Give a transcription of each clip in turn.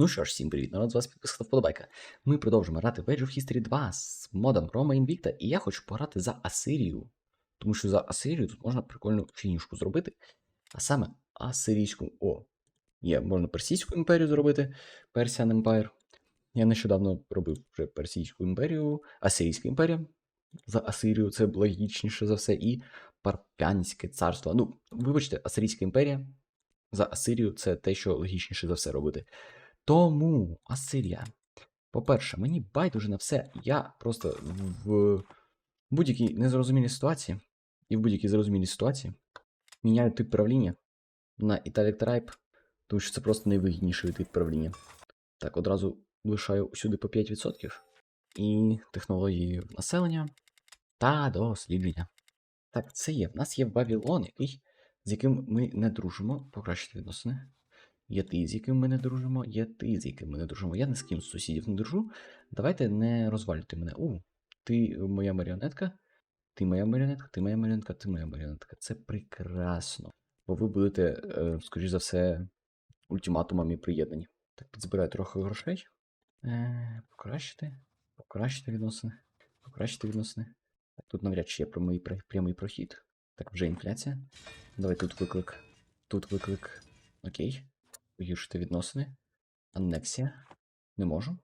Ну що ж, всім привіт, народ, з вас підписка вподобайка. Ми продовжимо грати в Age of History 2 з модом Roma Invicta, і я хочу пограти за Асирію. Тому що за Асирію тут можна прикольну фінішку зробити. А саме Асирійську. О, є, можна Персійську імперію зробити, Persian Empire. Я нещодавно робив вже Персійську імперію, Асирійська імперія. За Асирію це логічніше за все, і Парпянське царство. Ну, вибачте, Асирійська імперія. За Асирію це те, що логічніше за все робити. Тому, Асирія. По-перше, мені байдуже на все. Я просто в будь-якій незрозумілій ситуації, і в будь-якій зрозумілій ситуації міняю тип правління на Italic Tribe, тому що це просто найвигідніший тип правління. Так, одразу лишаю сюди по 5% і технології населення та дослідження. Так, це є. В нас є Вавилон, який, з яким ми не дружимо. Покращити відносини. Є ти, з яким ми не дружимо, є ти, з яким ми не дружимо. Я ні з ким з сусідів не дружу. Давайте не розвалюйте мене. У, ти моя маріонетка, ти моя маріонетка, ти моя маріонетка, ти моя маріонетка. Це прекрасно. Бо ви будете, е, скоріш за все, ультиматумами приєднані. Так, підзбираю трохи грошей. Е, покращити. Покращити відносини. Покращити відносини. Так, тут навряд чи є прямий, прямий прохід. Так, вже інфляція. Давай тут виклик. Тут виклик. Окей. Погіршити відносини. Анексія. Не можу.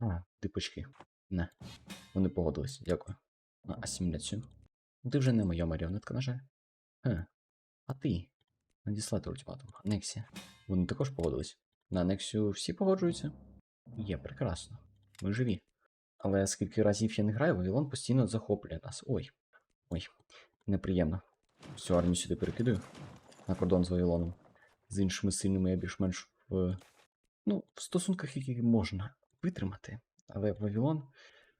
А, типочки. Не. Вони погодились. Дякую. На. Ну ти вже не моя маріонетка, на жаль. Хе. А ти? Надіслати ультиматум. Анексія. Вони також погодились. На анексію всі погоджуються? Є, прекрасно. Ми живі. Але скільки разів я не граю, Вавилон постійно захоплює нас. Ой. Ой. Неприємно. Всю армію сюди перекидаю. На кордон з Вавилоном з іншими сильними я більш-менш в, ну, в стосунках, які можна витримати. Але Вавилон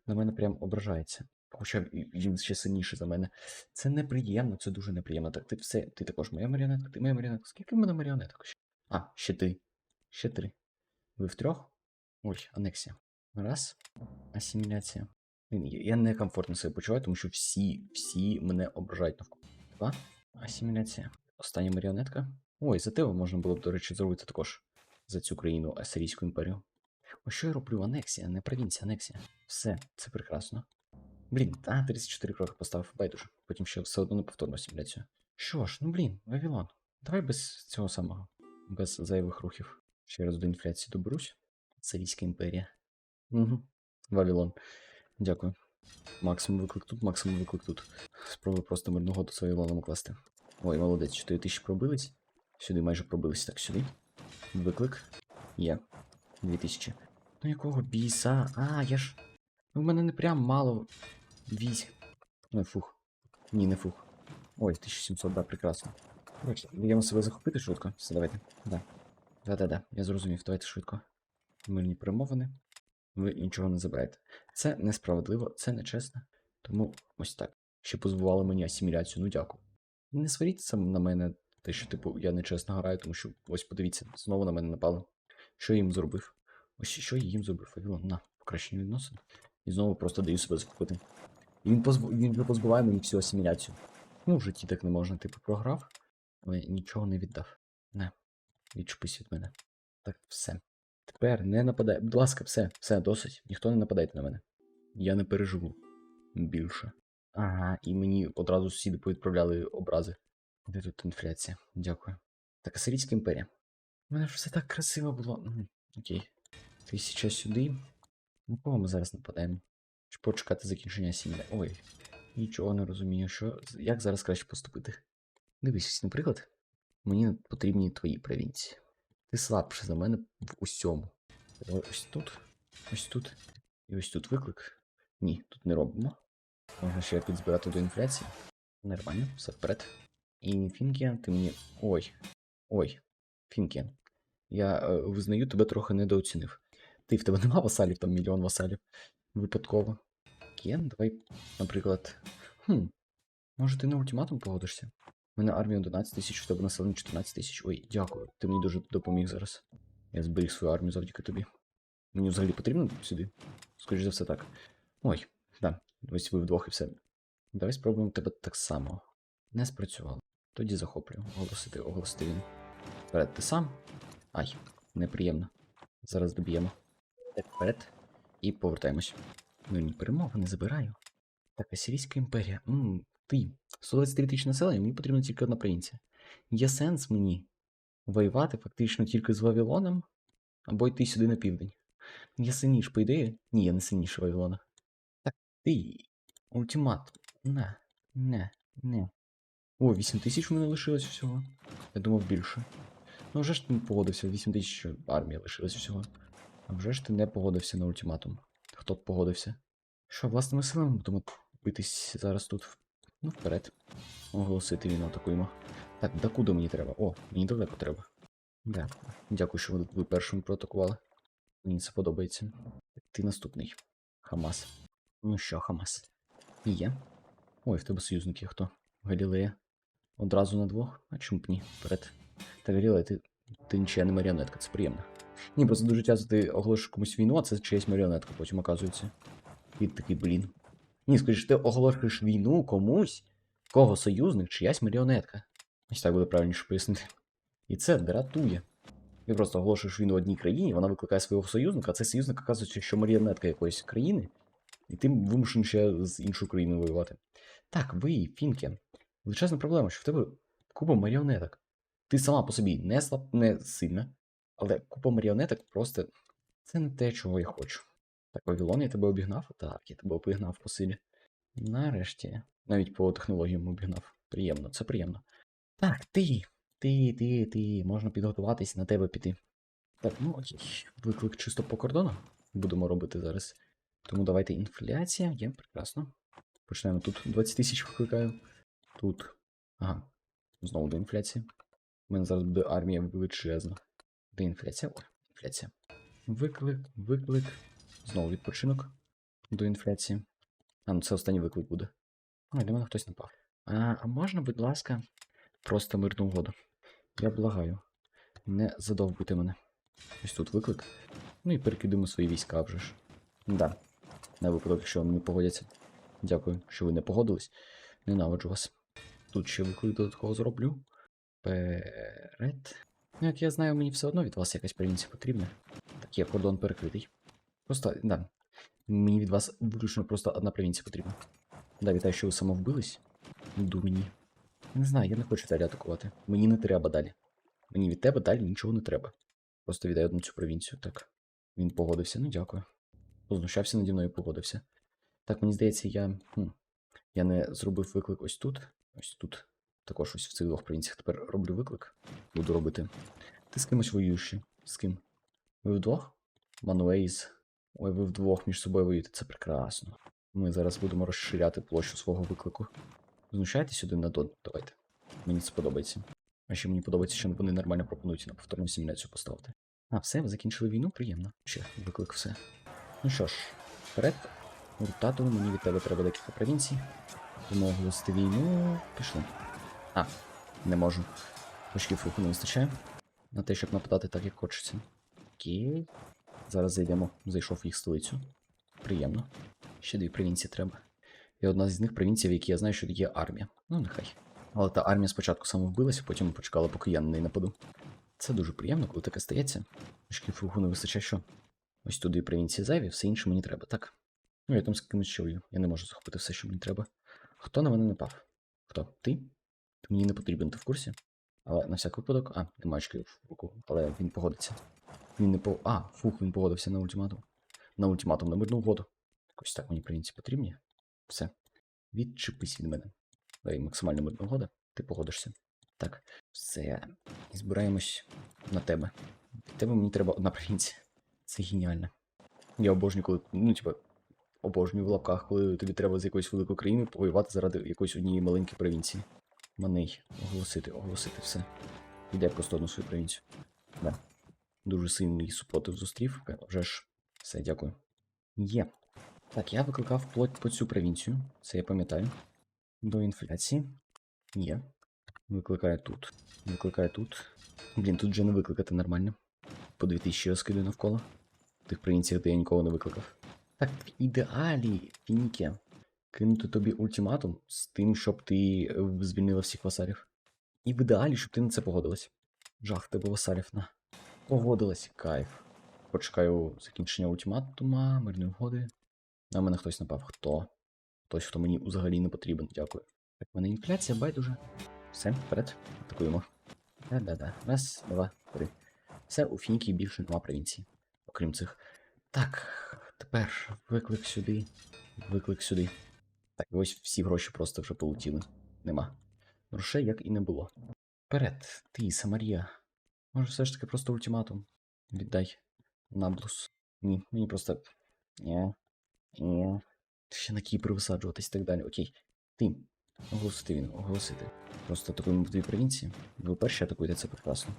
на мене прям ображається. Хоча він ще сильніший за мене. Це неприємно, це дуже неприємно. Так, ти все, ти також моя маріонетка, ти моя маріонетка. Скільки в мене маріонеток? ще? А, ще ти. Ще три. Ви втрьох? Ой, анексія. Раз. Асиміляція. Я- некомфортно себе почуваю, тому що всі, всі мене ображають навколо. Два. Асиміляція. Остання маріонетка. Ой, за тебе можна було б, до речі, зробити також за цю країну Асирійську імперію. Ось що я роблю? Анексія, не провінція, анексія. Все, це прекрасно. Блін, а, 34 кроки поставив, байдуже. Потім ще все одно неповторну асиміляцію. Що ж, ну блін, Вавилон. Давай без цього самого, без зайвих рухів. Ще раз до інфляції доберусь. Асирійська імперія. Угу. Вавилон. Дякую. Максимум виклик тут, максимум виклик тут. Спробую просто мирну году з Вавилоном укласти. Ой, молодець, 4 тисячі пробились. Сюди майже пробились. Так, сюди. Виклик. Є. 2000. Ну якого біса? А, я ж. Ну, в мене не прям мало військ. Ну, фух. Ні, не фух. Ой, 1700, да, прекрасно. Коротше, даємо себе захопити швидко. Все, давайте. Да. Да-да-да, я зрозумів, давайте швидко. Мирні перемовини. Ви нічого не забираєте. Це несправедливо, це нечесно. Тому ось так. Ще позбували мені асиміляцію, ну дякую. Не сваріться на мене, те, що, типу, я нечесно граю, тому що ось подивіться, знову на мене напали. Що я їм зробив? Ось що я їм зробив? Вавилон, на, покращення відносин. І знову просто даю себе захопити. І він, позб... він вже позбиває мені всю асиміляцію. Ну, в житті так не можна, типу, програв, але нічого не віддав. Не, відчепись від мене. Так, все. Тепер не нападай. Будь ласка, все, все, досить. Ніхто не нападайте на мене. Я не переживу більше. Ага, і мені одразу сусіди повідправляли образи. Де тут інфляція? Дякую. Так, Асирійська імперія. У мене ж все так красиво було. Окей. Тисяча сюди. На кого ми зараз нападаємо? Чи почекати закінчення сім'я? Ой, нічого не розумію, що. Як зараз краще поступити? Дивись, наприклад, мені потрібні твої провінції. Ти слабше за мене в усьому. Ось тут, ось тут і ось тут виклик. Ні, тут не робимо. Можна ще підзбирати до інфляції. Нормально, все вперед. І Фінкіан, ти мені. Ой. Ой, Фінкіан. Я е, визнаю, тебе трохи недооцінив. Ти в тебе нема васалів, там мільйон васалів. Випадково. Кен, давай, наприклад. Хм. Може, ти на ультиматум погодишся? У мене армія 11 тисяч, у тебе населення 14 тисяч. Ой, дякую. Ти мені дуже допоміг зараз. Я зберіг свою армію завдяки тобі. Мені взагалі потрібно сюди? Скоріше за все так. Ой, да, ось ви вдвох і все. Давай спробуємо тебе так само. Не спрацювало. Тоді захоплюю. Оголосити, оголосити він. Вперед, ти сам. Ай, неприємно. Зараз доб'ємо. Вперед. І повертаємось. Ну ні, перемогу не забираю. Так, Асирійська імперія. Ммм, ти. 123 тисячі населення, мені потрібна тільки одна провінція. Є сенс мені воювати фактично тільки з Вавилоном, або йти сюди на південь. Я сильніш, по ідеї? Ні, я не сильніше Вавилона. Так, ти. Ультимат. Не, не, не. О, 8 тисяч у мене лишилось всього. Я думав більше. Ну вже ж ти не погодився, 8 тисяч армії лишилось всього. А вже ж ти не погодився на ультиматум. Хто б погодився? Що, власними силами будемо битись зараз тут? Ну, вперед. Оголосити війну атакуємо. Так, до куди мені треба? О, мені далеко треба. Да. Дякую, що ви, ви першими проатакували. Мені це подобається. Ти наступний. Хамас. Ну що, Хамас? І Є. Ой, в тебе союзники хто? Галілея. Одразу на двох? А чому б ні? Вперед. Та Галілея, ти, ти нічия не маріонетка, це приємно. Ні, просто дуже часто ти оголошуєш комусь війну, а це чиясь маріонетка потім оказується. І такий, блін. Ні, скажеш, ти оголошуєш війну комусь, кого союзник, чиясь маріонетка. Ось так буде правильніше пояснити. І це дратує. Ти просто оголошуєш війну одній країні, вона викликає свого союзника, а цей союзник оказується, що маріонетка якоїсь країни, і ти вимушений ще з іншою країною воювати. Так, ви, фінки, величезна проблема, що в тебе купа маріонеток. Ти сама по собі не слаб, не сильна, але купа маріонеток просто це не те, чого я хочу. Так, Вавилон, я тебе обігнав? Так, я тебе обігнав по силі. Нарешті. Навіть по технологіям обігнав. Приємно, це приємно. Так, ти. Ти, ти, ти. Можна підготуватись на тебе піти. Так, ну окей. Виклик чисто по кордону. Будемо робити зараз. Тому давайте інфляція. Є, прекрасно. Почнемо тут 20 тисяч викликаю. Тут. Ага. Знову до інфляції. У мене зараз буде армія величезна. Де інфляція? О, інфляція. Виклик, виклик. Знову відпочинок до інфляції. А, ну це останній виклик буде. Ой, до мене хтось напав. А, а можна, будь ласка, просто мирну угоду? Я благаю. Не задовбуйте мене. Ось тут виклик. Ну і перекидемо свої війська вже ж. Да. На випадок, якщо вони погодяться. Дякую, що ви не погодились. Ненавиджу вас. Тут ще виклик додатково зроблю. Перед. Ну, як я знаю, мені все одно від вас якась провінція потрібна. Так, є кордон перекритий. Просто, да. Мені від вас виключно просто одна провінція потрібна. Да, вітаю, що ви самовбились. Дурні. Не знаю, я не хочу далі атакувати. Мені не треба далі. Мені від тебе далі нічого не треба. Просто віддай одну цю провінцію. Так. Він погодився, ну дякую. Познущався наді мною і погодився. Так, мені здається, я. Хм, я не зробив виклик ось тут. Ось тут. Також ось в цих двох провінціях тепер роблю виклик. Буду робити. Ти з кимось воюєш ще? З ким? Ви вдвох? Мануейз. Ой, ви вдвох між собою воюєте, це прекрасно. Ми зараз будемо розширяти площу свого виклику. Знущайтесь один над одним, давайте. Мені це подобається. А ще мені подобається, що вони нормально пропонують на повторну симуляцію поставити. А, все, ви закінчили війну? Приємно. Ще виклик все. Ну що ж, вперед. Тату, мені від тебе треба декілька провінцій. Тому оголосити війну. Пішли. А, не можу. Очків руху не вистачає. На те, щоб нападати так, як хочеться. Окей. Зараз зайдемо. Зайшов в їх столицю. Приємно. Ще дві провінції треба. І одна з них провінцій, в якій я знаю, що є армія. Ну, нехай. Але та армія спочатку самовбилася, потім почекала, поки я на неї нападу. Це дуже приємно, коли таке стається. Очків руху не вистачає що? Ось туди провінції зайві, все інше мені треба, так? Ну, я там з кимось чую. Я не можу захопити все, що мені треба. Хто на мене напав? Хто? Ти? Ти мені не потрібен, ти в курсі? Але на всяк випадок. А, немає очків в руку, але він погодиться. Він не по. А, фух, він погодився на ультиматум. На ультиматум на мирну угоду. Ось так мені провінції потрібні. Все. Відчепись від мене. Дай максимально мирна угода, ти погодишся. Так, все. Збираємось на тебе. Від тебе мені треба одна провінція. Це геніально. Я обожнюю, коли. Ну, типа, обожнюю в лапках, коли тобі треба з якоїсь великої країни повоювати заради якоїсь однієї маленької провінції. Маней. Оголосити, оголосити все. Іде просто одну свою провінцію. Да. Дуже сильний супротив зустрів. Вже ж. Все, дякую. Є. Так, я викликав вплоть по цю провінцію. Це я пам'ятаю. До інфляції. Є. Викликає тут. Викликає тут. Блін, тут вже не викликати нормально. По 2000 розкидаю навколо. В тих провінціях, де я нікого не викликав. Так, в ідеалі, Фініке, кинути тобі ультиматум з тим, щоб ти е, звільнила всіх васалів. І в ідеалі, щоб ти на це погодилась. Жах тебе васалів на. Погодилась, кайф. почекаю закінчення ультиматума, мирної угоди. На мене хтось напав. Хто? Хтось, хто мені взагалі не потрібен. Дякую. Так, в мене інфляція, байдуже. Все, вперед. Атакуємо. Да-да-да. Раз, два, три. Все, у Фініки більше нема провінцій. Окрім цих. Так, тепер виклик сюди. Виклик сюди. Так, ось всі гроші просто вже полетіли. Нема. Грошей як і не було. Вперед, ти, Самарія. Може, все ж таки просто ультиматум. Віддай наблус. Ні, мені просто. Ні. Ні. Ще на Кіпр висаджуватись і так далі. Окей. Ти. Оголосити він, оголосити. Просто атакуємо в дві провінції. Ви перші атакуєте, це прекрасно.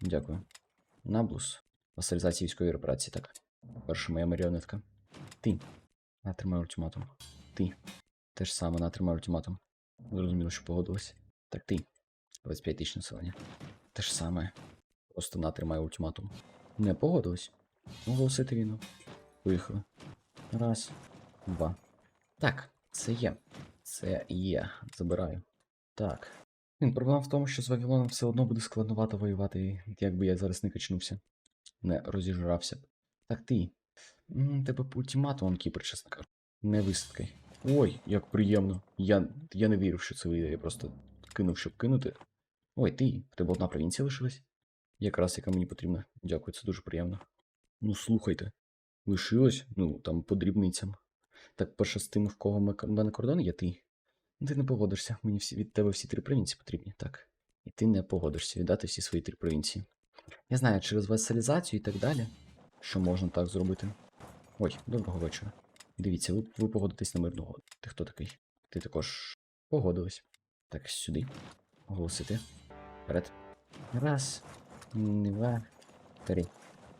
Дякую. Наблус. Васалізація військової репарації, так. Перша моя маріонетка. Ти. Натримай ультиматум. Ти. Те ж саме, натримай ультиматум. Зрозуміло, що погодилась. Так ти. 25 тисяч населення. Те ж саме. Просто натримай ультиматум. Не погодилась. Оголосити війну. Поїхали. Раз, два. Так, це є. Це є. Забираю. Так. Блін, проблема в тому, що з Вавилоном все одно буде складновато воювати, якби я зараз не качнувся. Не розіжрався б. Так ти. М, Тебе по ультиматумом Кіпр, чесно кажу. Не висадкай. Ой, як приємно. Я, я не вірив, що це вийде. Я просто кинув, щоб кинути. Ой, ти, в тебе одна провінція лишилась? Якраз яка мені потрібна. Дякую, це дуже приємно. Ну, слухайте. Лишилось? Ну, там по дрібницям. Так, перше з тим, в кого ми- мене кордон є ти. Ну, Ти не погодишся. Мені всі, від тебе всі три провінції потрібні, так. І ти не погодишся віддати всі свої три провінції. Я знаю, через васалізацію і так далі, що можна так зробити. Ой, доброго вечора. Дивіться, ви, ви погодитесь на мирну угоду. Ти хто такий? Ти також погодилась. Так, сюди. Оголосити. Вперед. Раз, два, три.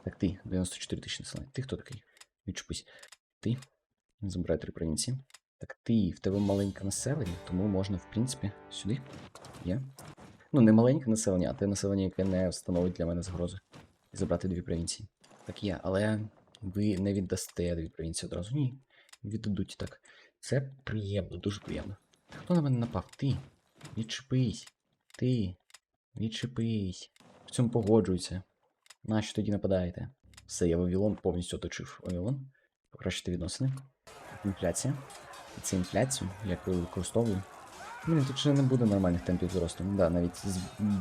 Так, ти, 94 тисячі населення. Ти хто такий? Відчупись. Ти. Забирай три провінції. Так ти, в тебе маленьке населення, тому можна, в принципі, сюди. Є. Ну, не маленьке населення, а те населення, яке не становить для мене загрози. І забрати дві провінції. Так є, але ви не віддасте дві провінції одразу. Ні. Віддадуть так. Це приємно, дуже приємно. Хто на мене напав? Ти. Відчепись. Ти. Відчепись. В цьому погоджуйся. Нащо тоді нападаєте? Все, я Вавилон повністю оточив. Вавилон. Покращити відносини. Інфляція. І цю інфляцію, як я використовую. Блін, тут ще не буде нормальних темпів зросту. Ну Да, навіть з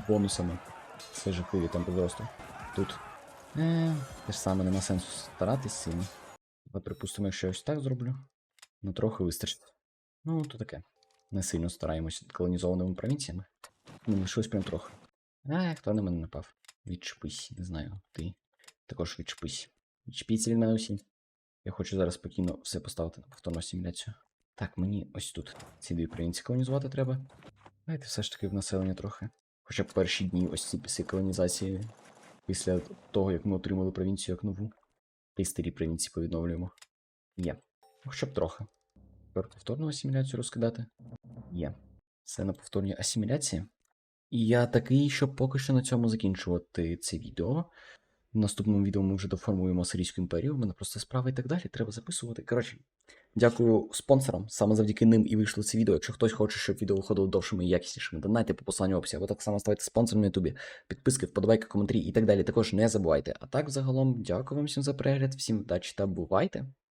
бонусами. Це жахливі темпи зросту. Тут. Е, те ж саме нема сенсу старатись сильно. Але припустимо, якщо я ось так зроблю. Ну трохи вистачить. Ну, то таке. Не сильно стараємось колонізованими провінціями. Ну, лишилось прям трохи. А, хто на мене напав? Відчепись, не знаю. Ти також відчепись. Відчепіться від мене усі. Я хочу зараз спокійно все поставити на повторну асиміляцію. Так, мені ось тут ці дві провінції колонізувати треба. Давайте все ж таки в населення трохи. Хоча б перші дні ось ці після колонізації, після того, як ми отримали провінцію як нову. Й старі провінції повідновлюємо. Є. Хоча б трохи. Тепер повторну асиміляцію розкидати. Є. Це на повторній асиміляції. І я такий, щоб поки що на цьому закінчувати це відео. В наступному відео ми вже доформуємо Сирійську імперію, в мене просто справи і так далі, треба записувати. Коротше, дякую спонсорам, саме завдяки ним і вийшло це відео. Якщо хтось хоче, щоб відео виходило довшими і якіснішими, донайте по посланню описі, або так само ставайте спонсором на ютубі, підписки, вподобайки, коментарі і так далі. Також не забувайте. А так, загалом, дякую вам всім за перегляд, всім вдачі та бувайте!